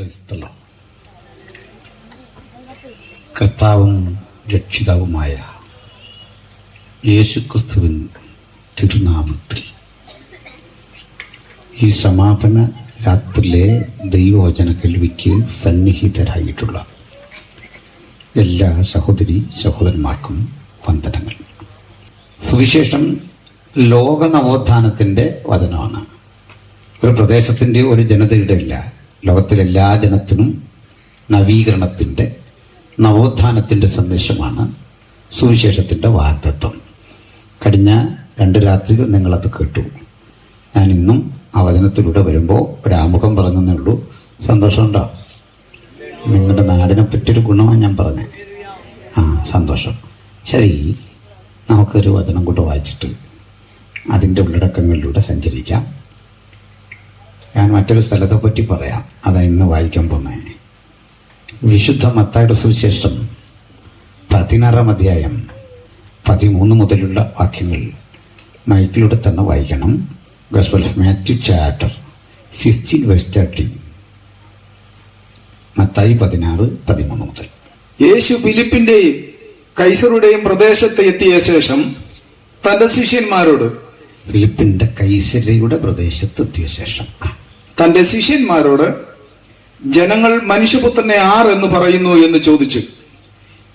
ക്രൈസ്തല കർത്താവും രക്ഷിതാവുമായ യേശുക്രിസ്തുവിൻ തിരുനാമത്തിൽ ഈ സമാപന രാത്രിയിലെ ദൈവവചന കേൾവിക്ക് സന്നിഹിതരായിട്ടുള്ള എല്ലാ സഹോദരി സഹോദരന്മാർക്കും വന്ദനങ്ങൾ. സുവിശേഷം ലോക നവോത്ഥാനത്തിന്റെ വചനമാണ്. ഒരു പ്രദേശത്തിന്റെ ഒരു ജനതയുടെ അല്ല ലോകത്തിലെ എല്ലാ ജനത്തിനും നവീകരണത്തിന്റെ നവോത്ഥാനത്തിന്റെ സന്ദേശമാണ് സുവിശേഷത്തിന്റെ വാഗ്ദത്വം കഴിഞ്ഞ രണ്ട് രാത്രികൾ നിങ്ങളത് കേട്ടു. ഞാൻ ഇന്നും ആ വചനത്തിലൂടെ വരുമ്പോൾ ഒരാമുഖം പറഞ്ഞതേ ഉള്ളൂ. സന്തോഷമുണ്ടോ? നിങ്ങളുടെ നാടിനെ പറ്റിയൊരു ഗുണമാണ് ഞാൻ പറഞ്ഞത് ആ സന്തോഷം. ശരി നമുക്കൊരു വചനം കൂടെ വായിച്ചിട്ട് അതിന്റെ ഉള്ളടക്കങ്ങളിലൂടെ സഞ്ചരിക്കാം. ഞാൻ മറ്റൊരു സ്ഥലത്തെ പറ്റി പറയാം. അതാ ഇന്ന് വായിക്കാൻ പോകുന്നത് വിശുദ്ധ മത്തായുടെ സുവിശേഷം പതിനാറാം അധ്യായം പതിമൂന്ന് മുതലുള്ള വാക്യങ്ങൾ മൈക്കിലൂടെ തന്നെ വായിക്കണം. Gospel of Matthew chapter sixteen verse thirty Mathai പതിനാറ് പതിമൂന്ന് മുതൽ. യേശു ഫിലിപ്പിന്റെയും കൈസറുടെയും പ്രദേശത്ത് എത്തിയ ശേഷം തന്റെ ശിഷ്യന്മാരോട് ഫിലിപ്പിന്റെ കൈസരയുടെ പ്രദേശത്തെത്തിയ ശേഷം. ആ, തന്റെ ശിഷ്യന്മാരോട് ജനങ്ങൾ മനുഷ്യപുത്രനെ ആർ എന്ന് പറയുന്നു എന്ന് ചോദിച്ചു.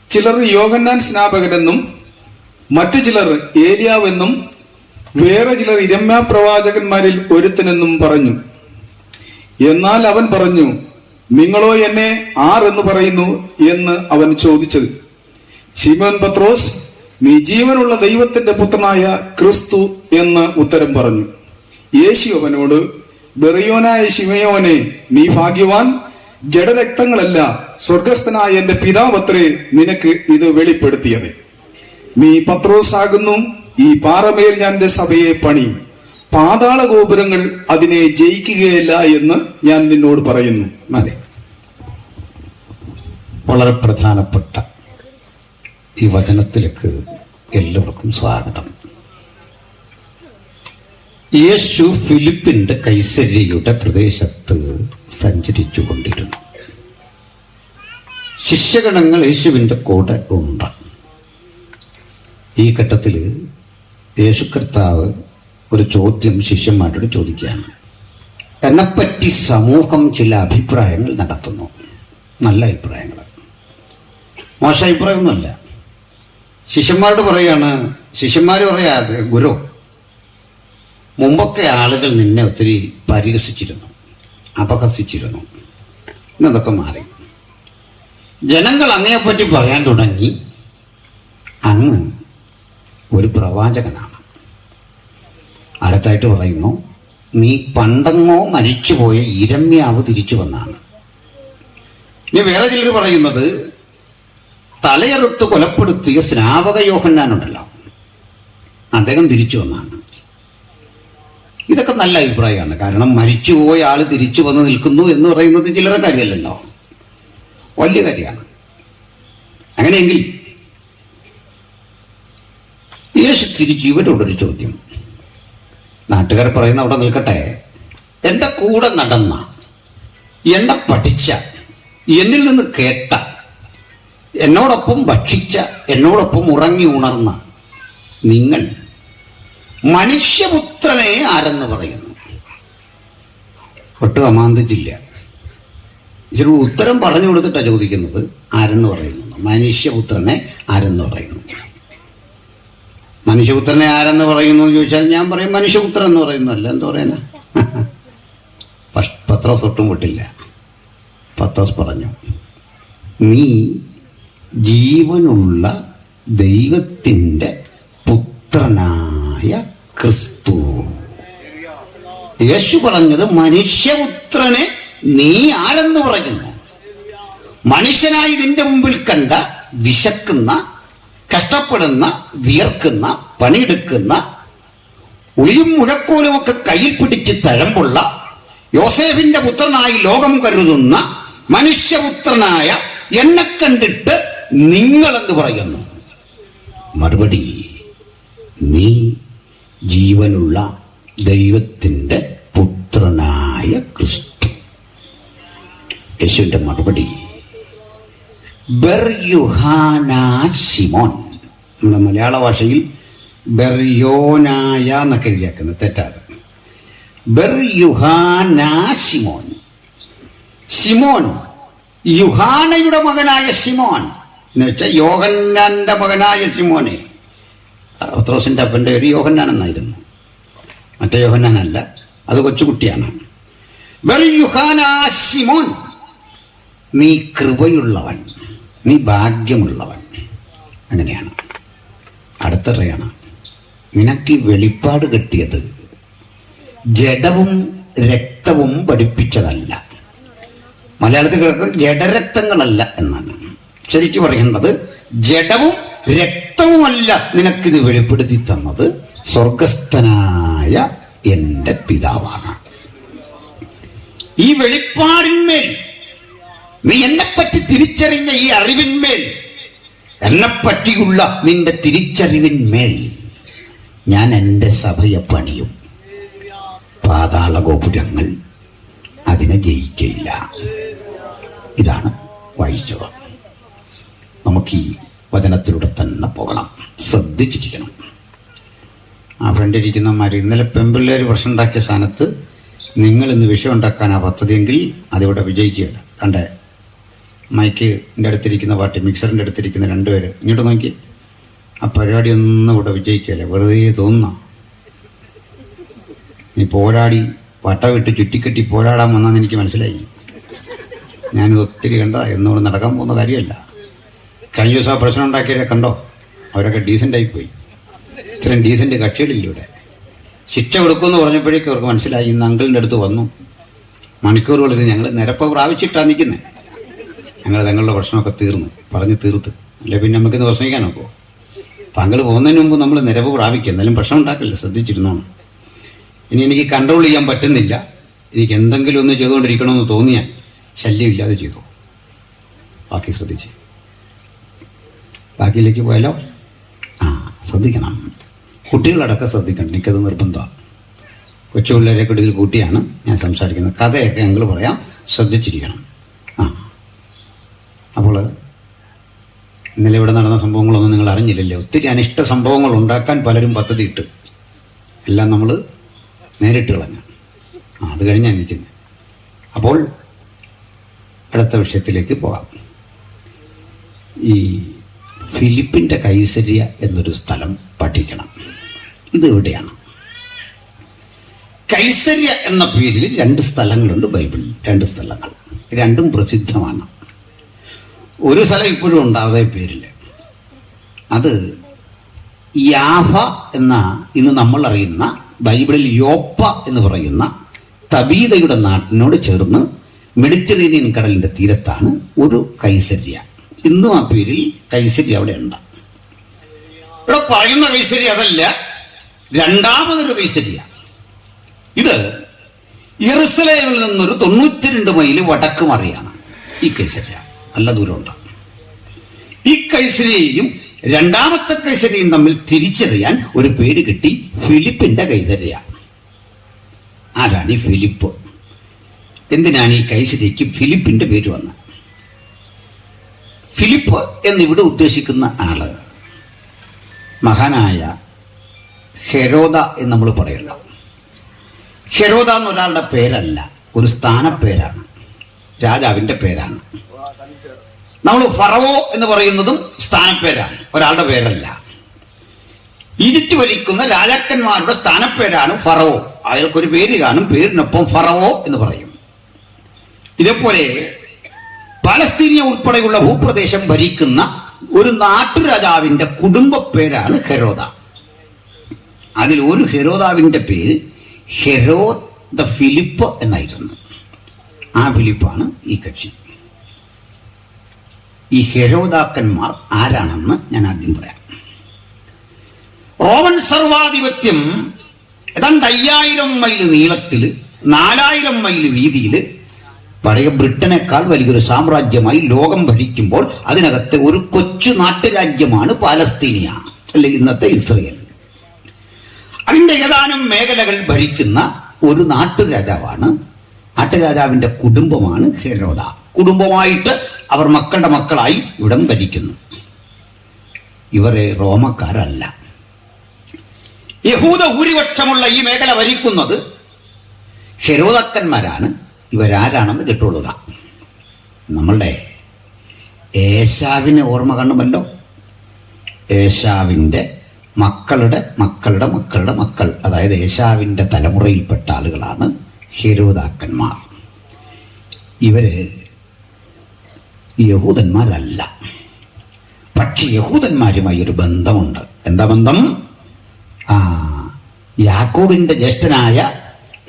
ചിലർ യോഗന്നാൻ സ്നാപകനെന്നും മറ്റു ചിലർ ഏലിയാവെന്നും വേറെ ചിലർ ഇരമ്യ പ്രവാചകന്മാരിൽ ഒരുത്തനെന്നും പറഞ്ഞു. എന്നാൽ അവൻ പറഞ്ഞു നിങ്ങളോ എന്നെ ആർ എന്ന് പറയുന്നു എന്ന് അവൻ ചോദിച്ചത്. ശിമോൻ പത്രോസ് നീ ജീവനുള്ള ദൈവത്തിന്റെ പുത്രനായ ക്രിസ്തു എന്ന് ഉത്തരം പറഞ്ഞു. യേശു അവനോട് ബെറിയോനായ ശിമയോനെ നീ ഭാഗ്യവാൻ. ജഡരക്തങ്ങളല്ല സ്വർഗസ്ഥനായ എന്റെ പിതാവത്രേ നിനക്ക് ഇത് വെളിപ്പെടുത്തിയത്. നീ പത്രോസാകുന്നു ഈ പാറമേൽ ഞാൻ എന്റെ സഭയെ പണിയും പാതാള ഗോപുരങ്ങൾ അതിനെ ജയിക്കുകയില്ല എന്ന് ഞാൻ നിന്നോട് പറയുന്നു. അതെ വളരെ പ്രധാനപ്പെട്ട ഈ വചനത്തിലേക്ക് എല്ലാവർക്കും സ്വാഗതം. യേശു ഫിലിപ്പിന്റെ കൈസര്യയുടെ പ്രദേശത്ത് സഞ്ചരിച്ചു കൊണ്ടിരുന്നു. ശിഷ്യഗണങ്ങൾ യേശുവിന്റെ കൂടെ ഉണ്ട്. ഈ ഘട്ടത്തിൽ യേശു കർത്താവ് ഒരു ചോദ്യം ശിഷ്യന്മാരോട് ചോദിക്കുകയാണ്. എന്നെപ്പറ്റി സമൂഹം ചില അഭിപ്രായങ്ങൾ നടത്തുന്നു. നല്ല അഭിപ്രായങ്ങൾ. മോശ അഭിപ്രായമൊന്നുമല്ല. ശിഷ്യന്മാരോട് പറയാണ് ശിഷ്യന്മാർ പറയാതെ ഗുരു മുമ്പൊക്കെ ആളുകൾ നിന്നെ ഒത്തിരി പരിഹസിച്ചിരുന്നു അപഹസിച്ചിരുന്നു. ഇന്നതൊക്കെ മാറി. ജനങ്ങൾ അങ്ങയെപ്പറ്റി പറയാൻ തുടങ്ങി അങ്ങ് ഒരു പ്രവാചകനാണ്. അടുത്തായിട്ട് പറയുന്നു നീ പണ്ടങ്ങോ മരിച്ചുപോയ ഇരമ്യാവ് തിരിച്ചു വന്നാണ്. ഇനി വേറെ ചിലർ പറയുന്നത് തലയെടുത്ത് കൊലപ്പെടുത്തിയ സ്നാപക യോഹന്നാനുണ്ടല്ലോ അദ്ദേഹം തിരിച്ചു വന്നാണ്. ഇതൊക്കെ നല്ല അഭിപ്രായമാണ്. കാരണം മരിച്ചുപോയ ആൾ തിരിച്ചു വന്ന് നിൽക്കുന്നു എന്ന് പറയുന്നത് ചിലരെ കാര്യമല്ലല്ലോ. വലിയ കാര്യമാണ്. അങ്ങനെയെങ്കിൽ യേശു തിരിച്ചു ഇവരോടൊരു ചോദ്യം. നാട്ടുകാർ പറയുന്ന അവിടെ നിൽക്കട്ടെ. എന്റെ കൂടെ നടന്ന എന്നെ പഠിച്ച എന്നിൽ നിന്ന് കേട്ട എന്നോടൊപ്പം ഭക്ഷിച്ച എന്നോടൊപ്പം ഉറങ്ങി ഉണർന്ന നിങ്ങൾ മനുഷ്യപുത്രനെ ആരെന്ന് പറയുന്നു? ഒട്ടും അമാന്തിച്ചില്ല. ഇച്ചിരി ഉത്തരം പറഞ്ഞു കൊടുത്തിട്ടാണ് ചോദിക്കുന്നത്. ആരെന്ന് പറയുന്നു? മനുഷ്യപുത്രനെ ആരെന്ന് പറയുന്നു? മനുഷ്യപുത്രനെ ആരെന്ന് പറയുന്നു എന്ന് ചോദിച്ചാൽ ഞാൻ പറയും മനുഷ്യപുത്രൻ എന്ന് പറയുന്നു. അല്ല എന്താ പറയുന്നത് പത്രോസ് ഒട്ടും വിട്ടില്ല. പത്രോസ് പറഞ്ഞു നീ ജീവനുള്ള ദൈവത്തിന്റെ പുത്രനായ ക്രിസ്തു. യേശു പറഞ്ഞത് മനുഷ്യപുത്രനെ നീ ആരെന്ന് പറയുന്നു? മനുഷ്യനായി നിന്റെ മുമ്പിൽ കണ്ട വിശക്കുന്ന കഷ്ടപ്പെടുന്ന വിയർക്കുന്ന പണിയെടുക്കുന്ന ഉളിയും മുഴക്കോലുമൊക്കെ കയ്യിൽ പിടിച്ച് തഴമ്പുള്ള യോസേഫിന്റെ പുത്രനായി ലോകം കരുതുന്ന മനുഷ്യപുത്രനായ എന്നെ കണ്ടിട്ട് നിങ്ങളെന്ന് പറയുന്നു. മറുപടി നീ ജീവനുള്ള ദൈവത്തിന്റെ പുത്രനായ ക്രിസ്തു. യേശുവിന്റെ മറുപടി ശിമോൻ. നമ്മുടെ മലയാള ഭാഷയിൽ ബെർയോനായ എന്നൊക്കെ എഴുതിയാക്കുന്നത് തെറ്റാതെ. സിമോൻ ശിമോൻ. യുഹാനയുടെ മകനായ സിമോൻ എന്ന് വെച്ചാൽ യോഗന്നാന്റെ മകനായ ശിമോനെ. പത്രോസിന്റെ അപ്പന്റെ ഒരു യോഹന്നാൻ എന്നായിരുന്നു മറ്റേ യോഹന്നാനല്ല അത് കൊച്ചുകുട്ടിയാണ് നീ കൃപയുള്ളവൻ നീ ഭാഗ്യമുള്ളവൻ. അങ്ങനെയാണ്. അടുത്തറയാണ് നിനക്ക് ഈ വെളിപ്പാട് കിട്ടിയത് ജഡവും രക്തവും പഠിപ്പിച്ചതല്ല. മലയാളത്തിൽ കിടക്കുന്നത് ജഡരക്തങ്ങളല്ല എന്നാണ്. ശരിക്കും പറയേണ്ടത് ജഡവും രക്തവുമല്ല നിനക്കിത് വെളിപ്പെടുത്തി തന്നത്. സ്വർഗസ്ഥനായ എന്റെ പിതാവാണ്. ഈ വെളിപ്പാടിന്മേൽ നീ എന്നെപ്പറ്റി തിരിച്ചറിഞ്ഞ ഈ അറിവിന്മേൽ എന്നെപ്പറ്റിയുള്ള നിന്റെ തിരിച്ചറിവിന്മേൽ ഞാൻ എന്റെ സഭയെ പണിയും. പാതാള ഗോപുരങ്ങൾ അതിനെ ജയിക്കയില്ല. ഇതാണ് വായിച്ചത്. നമുക്ക് ഈ വചനത്തിലൂടെ തന്നെ പോകണം. ശ്രദ്ധിച്ചിരിക്കണം. ആ ഫ്രണ്ടിരിക്കുന്നമാർ ഇന്നലെ പെമ്പിള്ളേർ പ്രശ്നം ഉണ്ടാക്കിയ സ്ഥാനത്ത് നിങ്ങൾ ഇന്ന് വിഷയം ഉണ്ടാക്കാനാ പദ്ധതിയെങ്കിൽ അതിവിടെ വിജയിക്കുകയല്ല. തന്റെ മൈക്കിന്റെ അടുത്തിരിക്കുന്ന പാർട്ടി മിക്സറിന്റെ അടുത്തിരിക്കുന്ന രണ്ടുപേര് ഇങ്ങോട്ട് നോക്കി ആ പരിപാടി ഒന്നും ഇവിടെ വിജയിക്കുകയല്ല. വെറുതെ തോന്നുന്ന. നീ പോരാടി. വട്ട വിട്ട് ചുറ്റിക്കെട്ടി പോരാടാൻ വന്നാന്ന് എനിക്ക് മനസ്സിലായി. ഞാനിത് ഒത്തിരി കണ്ട എന്നോട് നടക്കാൻ പോകുന്ന കാര്യമല്ല. കഴിഞ്ഞ ദിവസം പ്രശ്നം ഉണ്ടാക്കിയവരെ കണ്ടോ? അവരൊക്കെ ഡീസന്റായി പോയി. ഇത്രയും ഡീസന്റ് കക്ഷികളില്ല ഇവിടെ ശിക്ഷ കൊടുക്കുമെന്ന് പറഞ്ഞപ്പോഴേക്കും അവർക്ക് മനസ്സിലായി ഇന്ന് അങ്കിളിന്റെ അടുത്ത് വന്നു. മണിക്കൂറുകളിൽ ഞങ്ങൾ നിരപ്പ് പ്രാപിച്ചിട്ടാണ് നിൽക്കുന്നത് ഞങ്ങൾ തങ്ങളുടെ പ്രശ്നമൊക്കെ തീർന്നു. പറഞ്ഞ് തീർത്ത്. അല്ലെ പിന്നെ നമുക്കിന്ന് പ്രസംഗിക്കാൻ നോക്കുമോ താങ്കൾ പോകുന്നതിന് മുമ്പ് നമ്മൾ നിരവ് പ്രാപിക്കുക എന്നാലും പ്രശ്നം ഉണ്ടാക്കില്ല? ശ്രദ്ധിച്ചിരുന്നോണം. ഇനി എനിക്ക് കൺട്രോൾ ചെയ്യാൻ പറ്റുന്നില്ല. എനിക്ക് എന്തെങ്കിലും ഒന്ന് ചെയ്തുകൊണ്ടിരിക്കണമെന്ന് തോന്നിയാൽ ശല്യമില്ലാതെ ചെയ്തു? ബാക്കി ശ്രദ്ധിച്ച്. ബാക്കിയിലേക്ക് പോയാലോ? ആ ശ്രദ്ധിക്കണം. കുട്ടികളടക്കം ശ്രദ്ധിക്കണം. എനിക്കത് നിർബന്ധമാണ് കൊച്ചു പിള്ളേരെ കൂടി കൂട്ടിയാണ് ഞാൻ സംസാരിക്കുന്നത്. കഥയൊക്കെ ഞങ്ങൾ പറയാം. ശ്രദ്ധിച്ചിരിക്കണം. ആ. അപ്പോൾ ഇന്നലെ ഇവിടെ നടന്ന സംഭവങ്ങളൊന്നും നിങ്ങൾ അറിഞ്ഞില്ലല്ലോ? ഒത്തിരി അനിഷ്ട സംഭവങ്ങൾ ഉണ്ടാക്കാൻ പലരും പദ്ധതി ഇട്ട് എല്ലാം നമ്മൾ നേരിട്ട് കളഞ്ഞു. ആ അത് കഴിഞ്ഞാൽ നിൽക്കുന്നത് അപ്പോൾ അടുത്ത വിഷയത്തിലേക്ക് പോകാം. ഈ ഫിലിപ്പിന്റെ കൈസരിയ എന്നൊരു സ്ഥലം പഠിക്കണം. ഇത് എവിടെയാണ് കൈസരിയ എന്ന പേരിൽ രണ്ട് സ്ഥലങ്ങളുണ്ട് ബൈബിളിൽ. രണ്ട് സ്ഥലങ്ങൾ. രണ്ടും പ്രസിദ്ധമാണ്. ഒരു സ്ഥലം ഇപ്പോഴും ഉണ്ടാവുന്ന പേരിൽ. അത് യാഫ എന്ന ഇന്ന് നമ്മൾ അറിയുന്ന ബൈബിളിൽ യോപ്പ എന്ന് പറയുന്ന തബീതയുടെ നാട്ടിനോട് ചേർന്ന് മെഡിറ്ററേനിയൻ കടലിന്റെ തീരത്താണ് ഒരു കൈസര്യ. ഇന്നും ആ പേരിൽ കൈസരി അവിടെ ഉണ്ട്. ഇവിടെ പറയുന്ന കൈസരി അതല്ല രണ്ടാമതൊരു കൈസരിയ. ഇത് ഇറുസലേമിൽ നിന്നൊരു തൊണ്ണൂറ്റി രണ്ട് മൈൽ വടക്ക് മറിയാണ് ഈ കൈസരിയ. നല്ല ദൂരമുണ്ട്. ഈ കൈസരിയെയും രണ്ടാമത്തെ കൈസരിയും തമ്മിൽ തിരിച്ചറിയാൻ ഒരു പേര് കിട്ടി ഫിലിപ്പിന്റെ കൈസരിയ. ആരാണ് ഈ ഫിലിപ്പ്? എന്തിനാണ് ഈ കൈസരിക്ക് ഫിലിപ്പിന്റെ പേര് വന്നത്? ഫിലിപ്പ് എന്നിവിടെ ഉദ്ദേശിക്കുന്ന ആൾ മഹാനായ ഹെരോദ എന്ന് നമ്മൾ പറയല്ലോ ഹെരോദ എന്നൊരാളുടെ പേരല്ല ഒരു സ്ഥാനപ്പേരാണ് രാജാവിന്റെ പേരാണ്. നമ്മൾ ഫറവോ എന്ന് പറയുന്നതും സ്ഥാനപ്പേരാണ് ഒരാളുടെ പേരല്ല. ഈജിപ്റ്റ് ഭരിക്കുന്ന രാജാക്കന്മാരുടെ സ്ഥാനപ്പേരാണ് ഫറവോ. അയാൾക്കൊരു പേര് കാണും പേരിനൊപ്പം ഫറവോ എന്ന് പറയും. ഇതേപോലെ പാലസ്തീനിയ ഉൾപ്പെടെയുള്ള ഭൂപ്രദേശം ഭരിക്കുന്ന ഒരു നാട്ടുരാജാവിന്റെ കുടുംബ പേരാണ് ഹെരോദ. അതിൽ ഒരു ഹെരോദാവിന്റെ പേര് ഹെരോ ദ ഫിലിപ്പ് എന്നായിരുന്നു. ആ ഫിലിപ്പാണ് ഈ കക്ഷി. ഈ ഹെരോദാക്കന്മാർ ആരാണെന്ന് ഞാൻ ആദ്യം പറയാം. റോമൻ സർവാധിപത്യം ഏതാണ്ട് അയ്യായിരം മൈൽ നീളത്തിൽ നാലായിരം മൈൽ വീതിയിൽ പഴയ ബ്രിട്ടനേക്കാൾ വലിയൊരു സാമ്രാജ്യമായി ലോകം ഭരിക്കുമ്പോൾ അതിനകത്ത് ഒരു കൊച്ചു നാട്ടുരാജ്യമാണ് പാലസ്തീനിയ അല്ലെങ്കിൽ ഇന്നത്തെ ഇസ്രയേൽ. അതിന്റെ ഏതാനും മേഖലകൾ ഭരിക്കുന്ന ഒരു നാട്ടുരാജാവാണ് നാട്ടുരാജാവിന്റെ കുടുംബമാണ് ഹെരോദ. കുടുംബമായിട്ട് അവർ മക്കളുടെ മക്കളായി ഇവിടം ഭരിക്കുന്നു. ഇവരെ റോമക്കാരല്ല. യഹൂദ ഭൂരിപക്ഷമുള്ള ഈ മേഖല ഭരിക്കുന്നത് ഹെരോദക്കന്മാരാണ്. ഇവരാരാണെന്ന് കിട്ടുള്ളുക നമ്മളുടെ ഏശാവിനെ ഓർമ്മ കണ്ടുമല്ലോ ഏശാവിന്റെ മക്കളുടെ മക്കളുടെ മക്കളുടെ മക്കൾ. അതായത് ഏശാവിന്റെ തലമുറയിൽപ്പെട്ട ആളുകളാണ് ഹിരോതാക്കന്മാർ ഇവർ യഹൂദന്മാരല്ല. പക്ഷെ യഹൂദന്മാരുമായി ഒരു ബന്ധമുണ്ട്. എന്താ ബന്ധം? ആ ജ്യേഷ്ഠനായ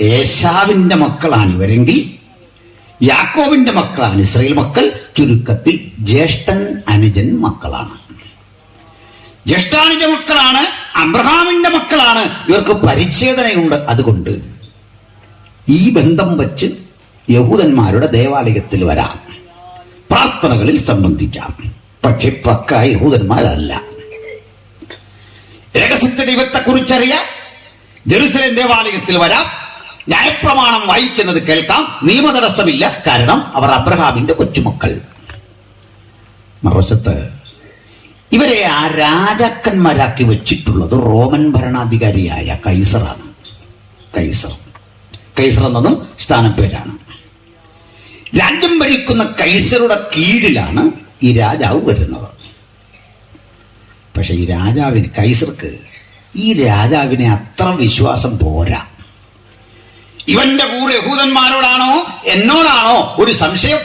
ഏശാവിന്റെ മക്കളാണ് ഇവരെങ്കിൽ യാക്കോബിന്റെ മക്കളാണ്. ഇസ്രയേൽ മക്കൾ ചുരുക്കത്തിൽ ജ്യേഷ്ഠൻ അനുജൻ മക്കളാണ്. ജ്യേഷ്ഠാനുജ മക്കളാണ് അബ്രഹാമിന്റെ മക്കളാണ്. ഇവർക്ക് പരിച്ഛേദനയുണ്ട് അതുകൊണ്ട്. ഈ ബന്ധം വച്ച് യഹൂദന്മാരുടെ ദേവാലയത്തിൽ വരാം. പ്രാർത്ഥനകളിൽ സംബന്ധിക്കാം. പക്ഷെ പക്ക യഹൂദന്മാരല്ല. രഹസ്യ ദൈവത്തെ കുറിച്ചറിയാം ജെറുസലേം ദേവാലയത്തിൽ വരാം. ന്യായപ്രമാണം വായിക്കുന്നത് കേൾക്കാം. നിയമതടസ്സമില്ല. കാരണം അവർ അബ്രഹാമിന്റെ കൊച്ചുമക്കൾ. മറുവശത്ത് ഇവരെ ആ രാജാക്കന്മാരാക്കി വെച്ചിട്ടുള്ളത് റോമൻ ഭരണാധികാരിയായ കൈസറാണ്. കൈസർ. കൈസർ എന്നതും സ്ഥാനപ്പേരാണ് രാജ്യം ഭരിക്കുന്ന കൈസറുടെ കീഴിലാണ് ഈ രാജാവ് വരുന്നത്. പക്ഷെ ഈ രാജാവിന് കൈസർക്ക് ഈ രാജാവിനെ അത്ര വിശ്വാസം പോരാ. ഇവന്റെ കൂറ് യഹൂദന്മാരോടാണോ? എന്നോടാണോ? ഒരു സംശയം.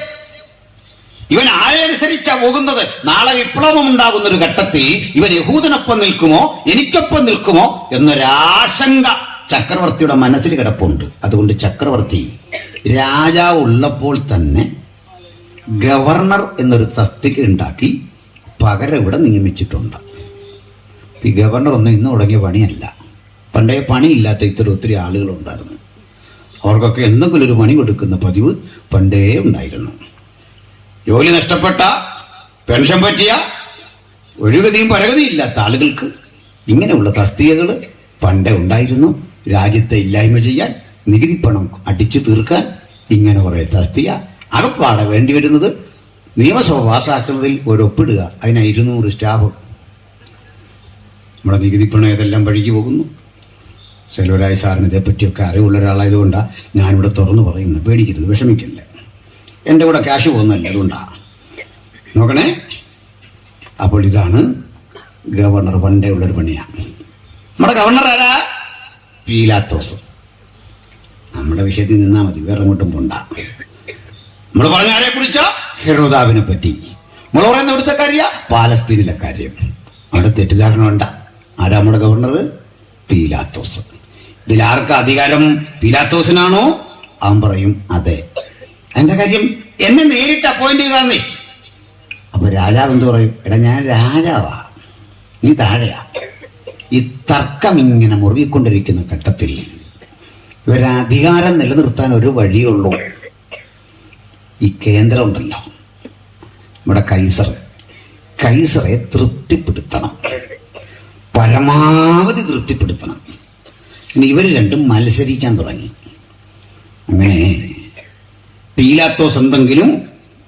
ഇവൻ ആരനുസരിച്ചാ പോകുന്നത്? നാളെ വിപ്ലവം ഉണ്ടാകുന്ന ഒരു ഘട്ടത്തിൽ ഇവൻ യഹൂദനൊപ്പം നിൽക്കുമോ? എനിക്കൊപ്പം നിൽക്കുമോ? എന്നൊരാശങ്ക ചക്രവർത്തിയുടെ മനസ്സിൽ കിടപ്പുണ്ട്. അതുകൊണ്ട് ചക്രവർത്തി രാജാവ് ഉള്ളപ്പോൾ തന്നെ ഗവർണർ എന്നൊരു തസ്തിക ഉണ്ടാക്കി പകരം ഇവിടെ നിയമിച്ചിട്ടുണ്ട്. ഈ ഗവർണർ ഒന്നും ഇന്ന് തുടങ്ങിയ പണിയല്ല. പണ്ടേ പണിയില്ലാത്ത ഇത്തരം ഒത്തിരി ആളുകളുണ്ടായിരുന്നു. അവർക്കൊക്കെ എന്തെങ്കിലും ഒരു പണി കൊടുക്കുന്ന പതിവ് പണ്ടേ ഉണ്ടായിരുന്നു. ജോലി നഷ്ടപ്പെട്ട പെൻഷൻ പറ്റിയ ഒരു ഗതിയും പരഗതിയും ഇല്ലാത്ത ആളുകൾക്ക് ഇങ്ങനെയുള്ള തസ്തികകൾ പണ്ടേ ഉണ്ടായിരുന്നു. രാജ്യത്തെ ഇല്ലായ്മ ചെയ്യാൻ നികുതി പണം അടിച്ചു തീർക്കാൻ ഇങ്ങനെ കുറേ തസ്തിക അകപ്പാടെ വേണ്ടി വരുന്നത് നിയമസഭ പാസ്സാക്കുന്നതിൽ ഒരു ഒപ്പിടുക അതിന് ഇരുന്നൂറ് സ്റ്റാഫ്. നമ്മുടെ നികുതി പണം ഏതെല്ലാം വഴിക്ക് പോകുന്നു? സെൽവരായ സാറിന് ഇതേപ്പറ്റിയൊക്കെ അറിവുള്ള ഒരാളായതുകൊണ്ടാണ് ഞാനിവിടെ തുറന്നു പറയുന്നത് പേടിക്കരുത് വിഷമിക്കില്ല? എന്റെ കൂടെ ക്യാഷ് പോകുന്നല്ലേ അതുകൊണ്ടാണ് നോക്കണേ. അപ്പോൾ ഇതാണ് ഗവർണർ പണ്ടേ ഉള്ളൊരു പണിയാണ് നമ്മുടെ ഗവർണർ ആരാ? പീലാത്തോസ്. നമ്മുടെ വിഷയത്തിൽ നിന്നാൽ മതി വേറെ അങ്ങോട്ടും പോണ്ട. നമ്മൾ പറഞ്ഞ ആരെ കുറിച്ചോ? ഹെറോദാവിനെ പറ്റി. നമ്മൾ പറയുന്ന ഇവിടുത്തെ കാര്യ? പാലസ്തീനിലെ കാര്യം. അവിടെ തെറ്റിദ്ധാരണ വേണ്ട. ആരാ നമ്മുടെ ഗവർണർ? പീലാത്തോസ്. ഇതിലാർക്ക് അധികാരം പിലാത്തോസിനാണോ? അവൻ പറയും അതെ. എന്താ കാര്യം? എന്നെ നേരിട്ട് അപ്പോയിന്റ് ചെയ്താന്നേ. അപ്പൊ രാജാവ് എന്ത് പറയും? എടാ ഞാൻ രാജാവാ. നീ താഴെയാ. ഈ തർക്കം ഇങ്ങനെ മുറുകിക്കൊണ്ടിരിക്കുന്ന ഘട്ടത്തിൽ ഇവരെ അധികാരം നിലനിർത്താൻ ഒരു വഴിയുള്ളൂ ഈ കേന്ദ്രം ഉണ്ടല്ലോ. നമ്മുടെ കൈസർ. കൈസറെ തൃപ്തിപ്പെടുത്തണം. പരമാവധി തൃപ്തിപ്പെടുത്തണം. ഇനി ഇവർ രണ്ടും മത്സരിക്കാൻ തുടങ്ങി. അങ്ങനെ പീലാത്തോസ് എന്തെങ്കിലും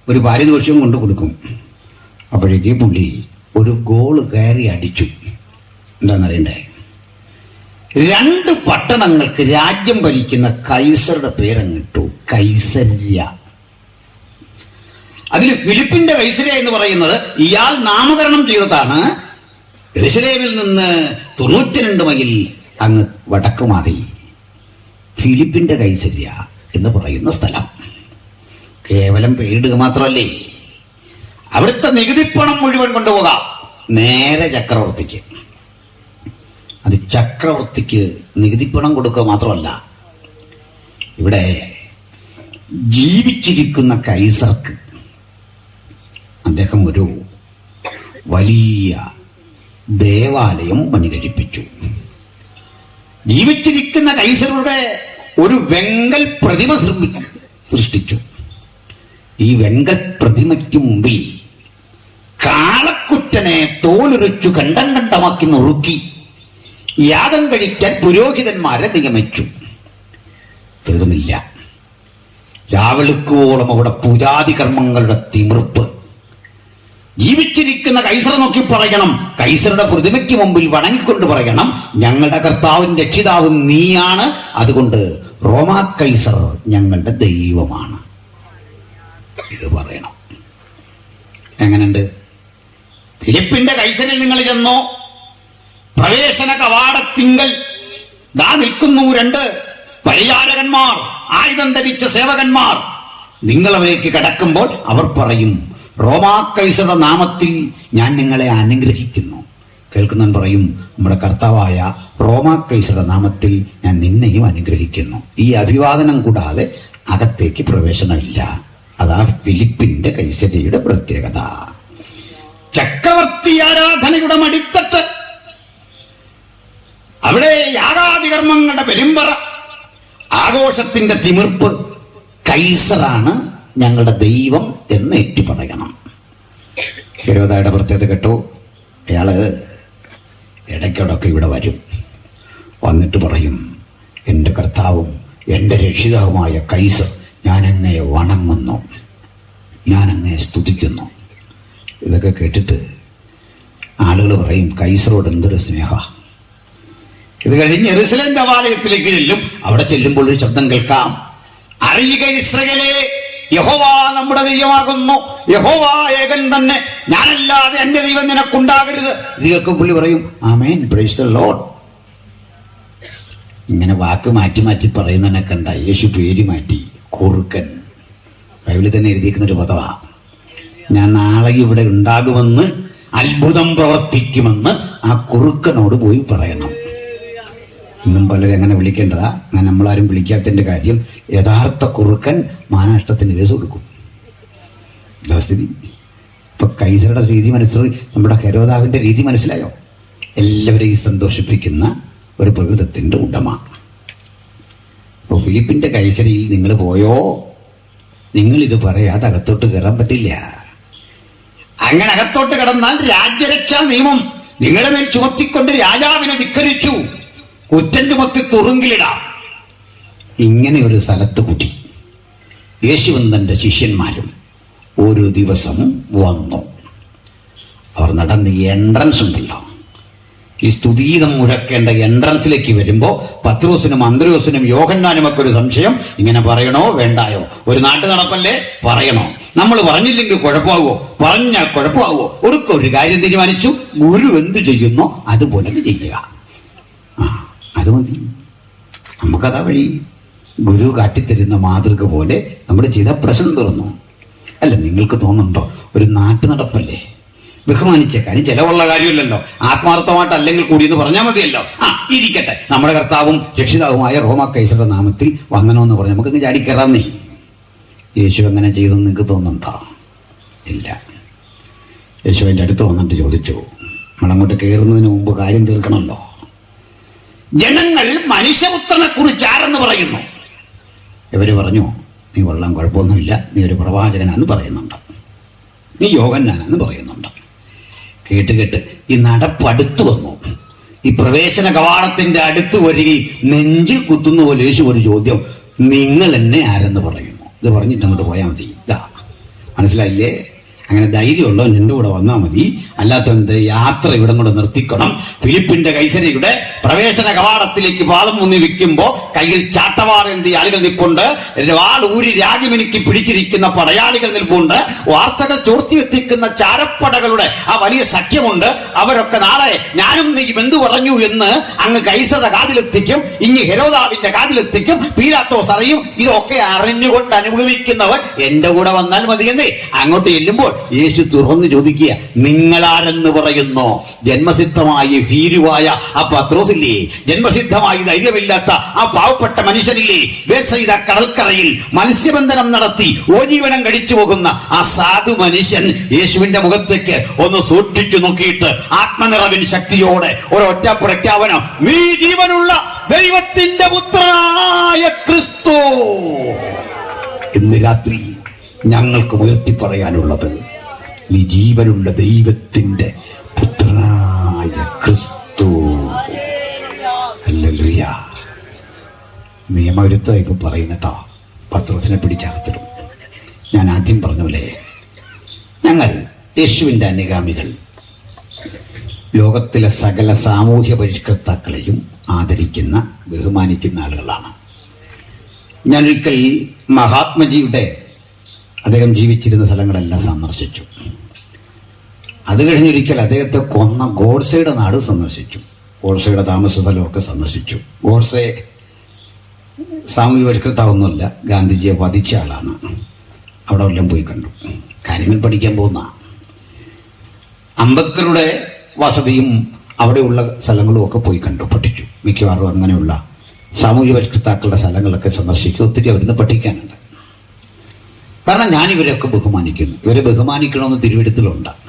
ഒരു പാരിതോഷികം കൊണ്ട് കൊടുക്കും. അപ്പോഴേക്ക് പുള്ളി ഒരു ഗോൾ കയറി അടിച്ചു. എന്താണെന്നറിയണ്ടേ രണ്ട് പട്ടണങ്ങൾക്ക് രാജ്യം ഭരിക്കുന്ന കൈസറുടെ പേരങ്ങിട്ടു കൈസര്യ. അതിൽ ഫിലിപ്പിന്റെ കൈസര്യ എന്ന് പറയുന്നത് ഇയാൾ നാമകരണം ചെയ്തതാണ്. എരുസലേമിൽ നിന്ന് തൊണ്ണൂറ്റിരണ്ട് മൈൽ അങ്ങ് വടക്ക് മാറി. ഫിലിപ്പിന്റെ കൈസര്യ എന്ന് പറയുന്ന സ്ഥലം. കേവലം പേരിടുക മാത്രമല്ലേ? അവിടുത്തെ നികുതിപ്പണം മുഴുവൻ കൊണ്ടുപോകാം. നേരെ ചക്രവർത്തിക്ക്. അത് ചക്രവർത്തിക്ക് നികുതിപ്പണം കൊടുക്കുക മാത്രമല്ല ഇവിടെ ജീവിച്ചിരിക്കുന്ന കൈസർക്ക് അദ്ദേഹം ഒരു വലിയ ദേവാലയം പണി കഴിപ്പിച്ചു ജീവിച്ചിരിക്കുന്ന കൈസറുടെ ഒരു വെങ്കൽ പ്രതിമ സൃഷ്ടിച്ചു. ഈ വെങ്കൽ പ്രതിമയ്ക്ക് മുമ്പിൽ കാളക്കുറ്റനെ തോലുരച്ചു കണ്ടം കണ്ടമാക്കി നുറുക്കി യാഗം കഴിക്കാൻ പുരോഹിതന്മാരെ നിയമിച്ചു. തീർന്നില്ല. രാവിളുക്കുവോളം അവിടെ പൂജാതി കർമ്മങ്ങളുടെ തിമിർപ്പ്. ജീവിച്ചിരിക്കുന്ന കൈസർ നോക്കി പറയണം. കൈസറുടെ പ്രതിമയ്ക്ക് മുമ്പിൽ വണങ്ങിക്കൊണ്ട് പറയണം. ഞങ്ങളുടെ കർത്താവും രക്ഷിതാവും നീയാണ്. അതുകൊണ്ട് റോമാ കൈസർ ഞങ്ങളുടെ ദൈവമാണ്. ഇത് പറയണം. എങ്ങനെയുണ്ട്? ഫിലിപ്പിന്റെ കൈസരിൽ നിങ്ങൾ ചെന്നോ? പ്രവേശന കവാടത്തിങ്കൽ ദാ നിൽക്കുന്നു രണ്ട് പരിചാരകന്മാർ ആയുധം ധരിച്ച സേവകന്മാർ. കിടക്കുമ്പോൾ കടക്കുമ്പോൾ അവർ പറയും റോമാ കൈസറുടെ നാമത്തിൽ ഞാൻ നിങ്ങളെ അനുഗ്രഹിക്കുന്നു. കേൾക്കുന്നവൻ പറയും നമ്മുടെ കർത്താവായ റോമാ കൈസറുടെ നാമത്തിൽ ഞാൻ നിന്നെയും അനുഗ്രഹിക്കുന്നു. ഈ അഭിവാദനം കൂടാതെ അകത്തേക്ക് പ്രവേശനമില്ല. അതാ ഫിലിപ്പിന്റെ കൈസരിയുടെ പ്രത്യേകത. ചക്രവർത്തി ആരാധനയുടെ മടിത്തട്ട്. അവിടെ യാഗാതികർമ്മങ്ങളുടെ പെരുമ്പറ. ആഘോഷത്തിന്റെ തിമിർപ്പ്. കൈസറാണ് ഞങ്ങളുടെ ദൈവം എന്ന് ഏറ്റി പറയണം ഹിരോദായുടെ പ്രത്യേകത കേട്ടോ. അയാൾ ഇടയ്ക്കിടയ്ക്ക് ഇവിടെ വരും. വന്നിട്ട് പറയും എന്റെ കർത്താവും എന്റെ രക്ഷിതാവുമായ കൈസർ ഞാനങ്ങയെ വണങ്ങുന്നു. ഞാനങ്ങയെ സ്തുതിക്കുന്നു. ഇതൊക്കെ കേട്ടിട്ട് ആളുകൾ പറയും കൈസറോട് എന്തൊരു സ്നേഹ. ഇത് കഴിഞ്ഞ് എറുസലേം ദേവാലയത്തിലേക്ക് ചെല്ലും. അവിടെ ചെല്ലുമ്പോൾ ഒരു ശബ്ദം കേൾക്കാം. അറിയുക ഇസ്രയേലേ യഹോവ നമ്മുടെ ദൈവമാകുന്നു. യഹോവ ഏകൻ തന്നെ. ഞാനല്ലാതെ എന്റെ ദൈവം നിനക്കുണ്ടാകരുത്. ഇത് പുള്ളി പറയും ആമേൻ. പ്രൈസ് ദ ലോർഡ് ഇങ്ങനെ വാക്ക് മാറ്റി മാറ്റി പറയുന്നതിനെ കണ്ട യേശു പേര് മാറ്റി കുറുക്കൻ. ബൈബിളിൽ തന്നെ എഴുതിയിരിക്കുന്ന ഒരു പദവാ ഞാൻ നാളെ ഇവിടെ ഉണ്ടാകുമെന്ന് അത്ഭുതം പ്രവർത്തിക്കുമെന്ന് ആ കുറുക്കനോട് പോയി പറയണം. ഇന്നും പലരും അങ്ങനെ വിളിക്കേണ്ടതാ. അങ്ങനെ നമ്മളാരും വിളിക്കാത്തതിന്റെ കാര്യം യഥാർത്ഥ കുറുക്കൻ മാനാഷ്ടത്തിന് കേസ് കൊടുക്കും. സ്ഥിതി. ഇപ്പൊ കൈസറുടെ രീതി മനസ്സിലായി നമ്മുടെ ഹരോദാവിന്റെ രീതി മനസ്സിലായോ? എല്ലാവരെയും സന്തോഷിപ്പിക്കുന്ന ഒരു പ്രകൃതത്തിന്റെ ഉടമ. അപ്പോൾ ഫിലിപ്പിന്റെ കൈസരിയിൽ നിങ്ങൾ പോയോ? നിങ്ങൾ ഇത് പറയാതെ അകത്തോട്ട് കയറാൻ പറ്റില്ല. അങ്ങനെ അകത്തോട്ട് കിടന്നാൽ രാജ്യരക്ഷാ നിയമം നിങ്ങളുടെ മേൽ ചുമത്തിക്കൊണ്ട് രാജാവിനെ ധിക്കരിച്ചു. കുറ്റം ചുമത്തി തുറുങ്കിലിടാം. ഇങ്ങനെ ഒരു സ്ഥലത്ത് കൂട്ടി യേശുവന്തന്റെ ശിഷ്യന്മാരും ഒരു ദിവസം വന്നു. അവർ നടന്ന് എൻട്രൻസ് ഉണ്ടല്ലോ. ഈ സ്തുതീതം മുഴക്കേണ്ട എൻട്രൻസിലേക്ക് വരുമ്പോൾ പത്രോസിനും അന്ത്രയോസിനും യോഗന്നാനും ഒക്കെ ഒരു സംശയം. ഇങ്ങനെ പറയണോ വേണ്ടായോ? ഒരു നാട്ടു നടപ്പല്ലേ പറയണോ? നമ്മൾ പറഞ്ഞില്ലെങ്കിൽ കുഴപ്പമാവോ? പറഞ്ഞാൽ കുഴപ്പമാവോ? ഒരുക്കൊരു ഒരു കാര്യം തീരുമാനിച്ചു. ഗുരു എന്തു ചെയ്യുന്നോ അതുപോലെ ചെയ്യുക. അത് മതി. നമുക്കതാ വഴി. ഗുരു കാട്ടിത്തരുന്ന മാതൃക പോലെ നമ്മുടെ ചെയ്ത പ്രശ്നം തുറന്നു. അല്ല നിങ്ങൾക്ക് തോന്നുന്നുണ്ടോ? ഒരു നാട്ടു നടപ്പല്ലേ? കാര്യം ചിലവുള്ള കാര്യമില്ലല്ലോ. ആത്മാർത്ഥമായിട്ട് അല്ലെങ്കിൽ കൂടി എന്ന് പറഞ്ഞാൽ മതിയല്ലോ. ആ ഇരിക്കട്ടെ. നമ്മുടെ കർത്താവും രക്ഷിതാവുമായ റോമ കൈസറുടെ നാമത്തിൽ വന്നനോ പറഞ്ഞ് നമുക്ക് ചാടിക്കയറാന്നേ യേശു എങ്ങനെ ചെയ്തെന്ന് നിങ്ങൾക്ക് തോന്നുന്നുണ്ടോ? ഇല്ല. യേശു എന്റെ അടുത്ത് വന്നിട്ട് ചോദിച്ചു നമ്മളങ്ങോട്ട് കയറുന്നതിന് മുമ്പ് കാര്യം തീർക്കണമല്ലോ. ജനങ്ങൾ മനുഷ്യപുത്രനെ കുറിച്ച് ആരെന്ന് പറയുന്നു. ഇവർ പറഞ്ഞു നീ വെള്ളം കുഴപ്പമൊന്നുമില്ല. നീ ഒരു പ്രവാചകനാന്ന് പറയുന്നുണ്ട്. നീ യോഗന്നാനെന്ന് പറയുന്നുണ്ട്. കേട്ട് കേട്ട് ഈ നടപ്പടുത്തു വന്നു. ഈ പ്രവേശന കവാടത്തിന്റെ അടുത്ത് വരികയും നെഞ്ചിൽ കുത്തുന്ന പോലെ യേശു ഒരു ചോദ്യം നിങ്ങൾ എന്നെ ആരെന്ന് പറയുന്നു? ഇത് പറഞ്ഞിട്ട് അങ്ങോട്ട് പോയാൽ മതി. ഇതാ. മനസ്സിലായില്ലേ? അങ്ങനെ ധൈര്യമുള്ളവൻ എന്റെ കൂടെ വന്നാൽ മതി. അല്ലാത്തവന്റെ യാത്ര ഇവിടം കൂടെ നിർത്തിക്കണം. ഫിലിപ്പിന്റെ കൈസരിയുടെ പ്രവേശന കവാടത്തിലേക്ക് പാദം മുന്നി വെക്കുമ്പോ കയ്യിൽ ചാട്ടവാറേന്തി ആളുകൾ നിൽപ്പുണ്ട്. വാൾ ഊരി രാഗിമിനിക്ക് പിടിച്ചിരിക്കുന്ന പടയാളികൾ നിൽപ്പുണ്ട്. വാർത്തകൾ ചോർത്തിയെത്തിക്കുന്ന ചാരപ്പടകളുടെ ആ വലിയ സഖ്യമുണ്ട്. അവരൊക്കെ നാളെ ഞാനും നീ എന്തു പറഞ്ഞു എന്ന് അങ്ങ് കൈസറുടെ കാതിലെത്തിക്കും. ഇങ്ങ് ഹെരോദാവിന്റെ കാതിലെത്തിക്കും. പീലാത്തോസ് അറിയും. ഇതൊക്കെ അറിഞ്ഞുകൊണ്ട് അനുഭവിക്കുന്നവർ എന്റെ കൂടെ വന്നാൽ മതിയെന്നേ അങ്ങോട്ട് ചെല്ലുമ്പോൾ യേശു തുറന്നു ചോദിക്കുക നിങ്ങളാരെന്ന് പറയുന്നു. ജന്മസിദ്ധമായി ഭീരുവായ ആ പത്രോസില്ലേ? ജന്മസിദ്ധമായി ധൈര്യമില്ലാത്ത ആ പാവപ്പെട്ട മനുഷ്യനില്ലേ? വേസൈത കടൽക്കരയിൽ മത്സ്യബന്ധനം നടത്തി ഓജീവനം കഴിച്ചു പോകുന്ന ആ സാധു മനുഷ്യൻ യേശുവിന്റെ മുഖത്തേക്ക് ഒന്ന് സൂക്ഷിച്ചു നോക്കിയിട്ട് ആത്മനിറവിൻ ശക്തിയോടെ ഒരൊറ്റ പ്രഖ്യാപനം നീ ജീവനുള്ള ദൈവത്തിന്റെ പുത്രനായ ക്രിസ്തു. ഇന്ന് രാത്രി ഞങ്ങൾക്ക് ഉയർത്തി പറയാനുള്ളത് നീ ജീവനുള്ള ദൈവത്തിന്റെ പുത്രനായ ക്രിസ്തു. അല്ലല്ലുയ നിയമവിരുദ്ധ ഇപ്പൊ പറയുന്നട്ടോ പത്രത്തിനെ പിടിച്ചകത്തിടും. ഞാൻ ആദ്യം പറഞ്ഞ പോലെ ഞങ്ങൾ യേശുവിന്റെ അനുഗാമികൾ. ലോകത്തിലെ സകല സാമൂഹ്യ പരിഷ്കർത്താക്കളെയും ആദരിക്കുന്ന ബഹുമാനിക്കുന്ന ആളുകളാണ്. ഞാനൊരിക്കൽ മഹാത്മജിയുടെ അദ്ദേഹം ജീവിച്ചിരുന്ന സ്ഥലങ്ങളെല്ലാം സന്ദർശിച്ചു. അത് കഴിഞ്ഞൊരിക്കൽ അദ്ദേഹത്തെ കൊന്ന ഗോഡ്സയുടെ നാട് സന്ദർശിച്ചു. ഗോഡ്സയുടെ താമസ സ്ഥലമൊക്കെ സന്ദർശിച്ചു. ഗോഡ്സെ സാമൂഹ്യ പരിഷ്കർത്താവൊന്നുമല്ല ഗാന്ധിജിയെ വധിച്ച ആളാണ്. അവിടെ എല്ലാം പോയി കണ്ടു. കാര്യങ്ങൾ പഠിക്കാൻ പോകുന്ന അംബേദ്കറുടെ വസതിയും അവിടെയുള്ള സ്ഥലങ്ങളും ഒക്കെ പോയി കണ്ടു പഠിച്ചു. മിക്കവാറും അങ്ങനെയുള്ള സാമൂഹ്യ പരിഷ്കർത്താക്കളുടെ സ്ഥലങ്ങളൊക്കെ സന്ദർശിക്കുക ഒത്തിരി അവിടുന്ന് പഠിക്കാനുണ്ട്. കാരണം ഞാൻ ഇവരെയൊക്കെ ബഹുമാനിക്കുന്നു. ഇവരെ ബഹുമാനിക്കണമെന്ന് തിരുവെടുത്തിലുണ്ട്.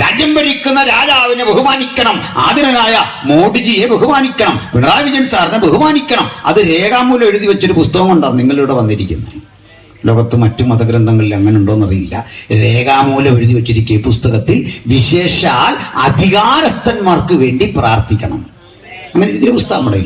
രാജ്യം ഭരിക്കുന്ന രാജാവിനെ ബഹുമാനിക്കണം. ആദരനായ മോഡിജിയെ ബഹുമാനിക്കണം. പിണറായി വിജയൻ സാറിനെ ബഹുമാനിക്കണം. അത് രേഖാമൂലം എഴുതി വെച്ചൊരു പുസ്തകം കൊണ്ടാണ് നിങ്ങളിവിടെ വന്നിരിക്കുന്നത് ലോകത്ത് മറ്റു മതഗ്രന്ഥങ്ങളിൽ അങ്ങനെ ഉണ്ടോയെന്നറിയില്ല രേഖാമൂലം എഴുതി വെച്ചിരിക്കുക ഈ പുസ്തകത്തിൽ വിശേഷാൽ അധികാരസ്ഥന്മാർക്ക് വേണ്ടി പ്രാർത്ഥിക്കണം. അങ്ങനെ ഇതിന് പുസ്തകം നമ്മുടെ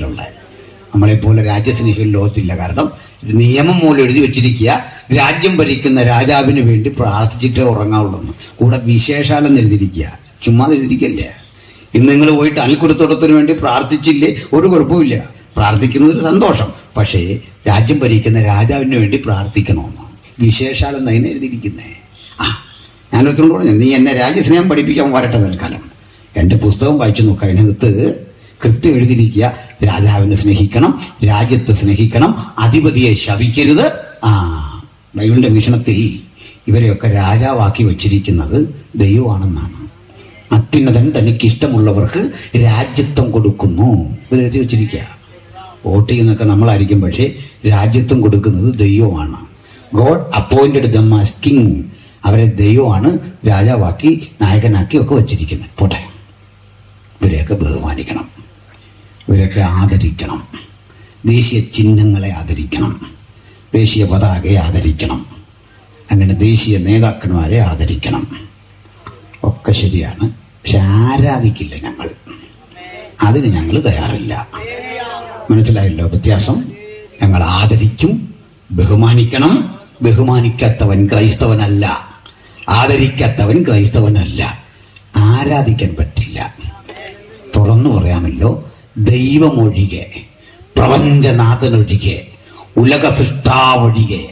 നമ്മളെപ്പോലെ രാജ്യസ്നേഹികൾ ലോകത്തില്ല. കാരണം നിയമം മൂലം എഴുതി വെച്ചിരിക്കുക രാജ്യം ഭരിക്കുന്ന രാജാവിന് വേണ്ടി പ്രാർത്ഥിച്ചിട്ടേ ഉറങ്ങാവുള്ളൂ കൂടെ വിശേഷാലെന്ന് എഴുതിയിരിക്കുക. ചുമ്മാ എഴുതിയിരിക്കല്ലേ? ഇന്ന് നിങ്ങൾ പോയിട്ട് അൽക്കുരുത്തോടത്തിന് വേണ്ടി പ്രാർത്ഥിച്ചില്ലേ? ഒരു കുഴപ്പമില്ല പ്രാർത്ഥിക്കുന്നതിൽ സന്തോഷം. പക്ഷേ രാജ്യം ഭരിക്കുന്ന രാജാവിന് വേണ്ടി പ്രാർത്ഥിക്കണമെന്ന് വിശേഷാലെന്ന് അതിനെ എഴുതിയിരിക്കുന്നേ. ആ ഞാനൊരുത്തോട് പറഞ്ഞു നീ എന്നെ രാജ്യസ്നേഹം പഠിപ്പിക്കാൻ വരട്ടെ തൽക്കാലം. എന്റെ പുസ്തകം വായിച്ചു നോക്കുക അതിനകത്ത് കൃത്യം എഴുതിയിരിക്കുക. രാജാവിനെ സ്നേഹിക്കണം രാജ്യത്തെ സ്നേഹിക്കണം അധിപതിയെ ശവിക്കരുത് ആ ബൈബിളിന്റെ വീക്ഷണത്തിൽ ഇവരെയൊക്കെ രാജാവാക്കി വച്ചിരിക്കുന്നത് ദൈവമാണെന്നാണ്. അത്യുന്നതൻ തനിക്ക് ഇഷ്ടമുള്ളവർക്ക് രാജ്യത്വം കൊടുക്കുന്നു. ഇവരെഴുതി വച്ചിരിക്കുക. വോട്ട് ചെയ്യുന്നൊക്കെ നമ്മളായിരിക്കും പക്ഷേ രാജ്യത്വം കൊടുക്കുന്നത് ദൈവമാണ്. God appointed them as king. അവരെ ദൈവമാണ് രാജാവാക്കി നായകനാക്കി ഒക്കെ വച്ചിരിക്കുന്നത്. പോട്ടെ. ഇവരെയൊക്കെ ബഹുമാനിക്കണം. ഇവരൊക്കെ ആദരിക്കണം. ദേശീയ ചിഹ്നങ്ങളെ ആദരിക്കണം. ദേശീയ പതാകയെ ആദരിക്കണം. അങ്ങനെ ദേശീയ നേതാക്കന്മാരെ ആദരിക്കണം. ഒക്കെ ശരിയാണ്. പക്ഷെ ആരാധിക്കില്ല ഞങ്ങൾ. അതിന് ഞങ്ങൾ തയ്യാറില്ല. മനസ്സിലായല്ലോ വ്യത്യാസം? ഞങ്ങൾ ആദരിക്കും ബഹുമാനിക്കണം. ബഹുമാനിക്കാത്തവൻ ക്രൈസ്തവനല്ല. ആദരിക്കാത്തവൻ ക്രൈസ്തവനല്ല. ആരാധിക്കാൻ പറ്റില്ല. തുറന്നു പറയാമല്ലോ ദൈവമൊഴികെ പ്രപഞ്ചനാഥനൊഴികെ ഉലക സൃഷ്ടാവൊഴികെ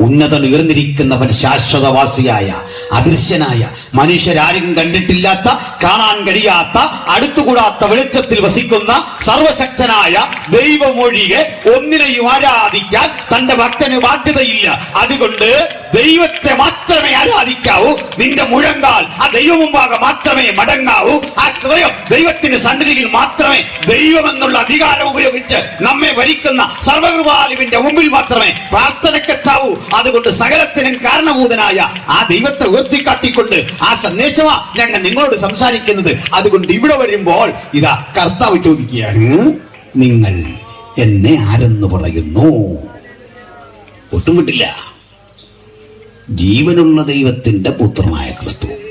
ഉന്നതൻ ഉയർന്നിരിക്കുന്നവൻ ശാശ്വതവാസിയായ അദൃശ്യനായ മനുഷ്യരാരും കണ്ടിട്ടില്ലാത്ത കാണാൻ കഴിയാത്ത അടുത്തുകൂടാത്ത വെളിച്ചത്തിൽ വസിക്കുന്ന സർവശക്തനായ ദൈവമൊഴികെ ഒന്നിനെയും ആരാധിക്കാൻ തന്റെ ഭക്തന് ബാധ്യതയില്ല. അതുകൊണ്ട് ദൈവത്തെ മാത്രമേ ആരാധിക്കാവൂ. നിന്റെ മുഴങ്കാൽ ആ ദൈവം മാത്രമേ മടങ്ങാവൂ. ആ ഹൃദയം ദൈവത്തിന്റെ സന്നിധിയിൽ മാത്രമേ ദൈവമെന്നുള്ള അധികാരം ഉപയോഗിച്ച് നമ്മെ ഭരിക്കുന്ന സർവകൃപാലുവിന്റെ മുമ്പിൽ മാത്രമേ പ്രാർത്ഥനക്കെത്താവൂ അതുകൊണ്ട് സകലത്തിനും കാരണഭൂതനായ ആ ദൈവത്തെ ഉയർത്തിക്കാട്ടിക്കൊണ്ട് ആ സന്ദേശമാ ഞങ്ങൾ നിങ്ങളോട് സംസാരിക്കുന്നത്. അതുകൊണ്ട് ഇവിടെ വരുമ്പോൾ ഇതാ കർത്താവ് ചോദിക്കുകയാണ് നിങ്ങൾ എന്നെ ആരെന്ന് പറയുന്നു? ഒട്ടും ജീവനുള്ള ദൈവത്തിന്റെ പുത്രനായ ക്രിസ്തു.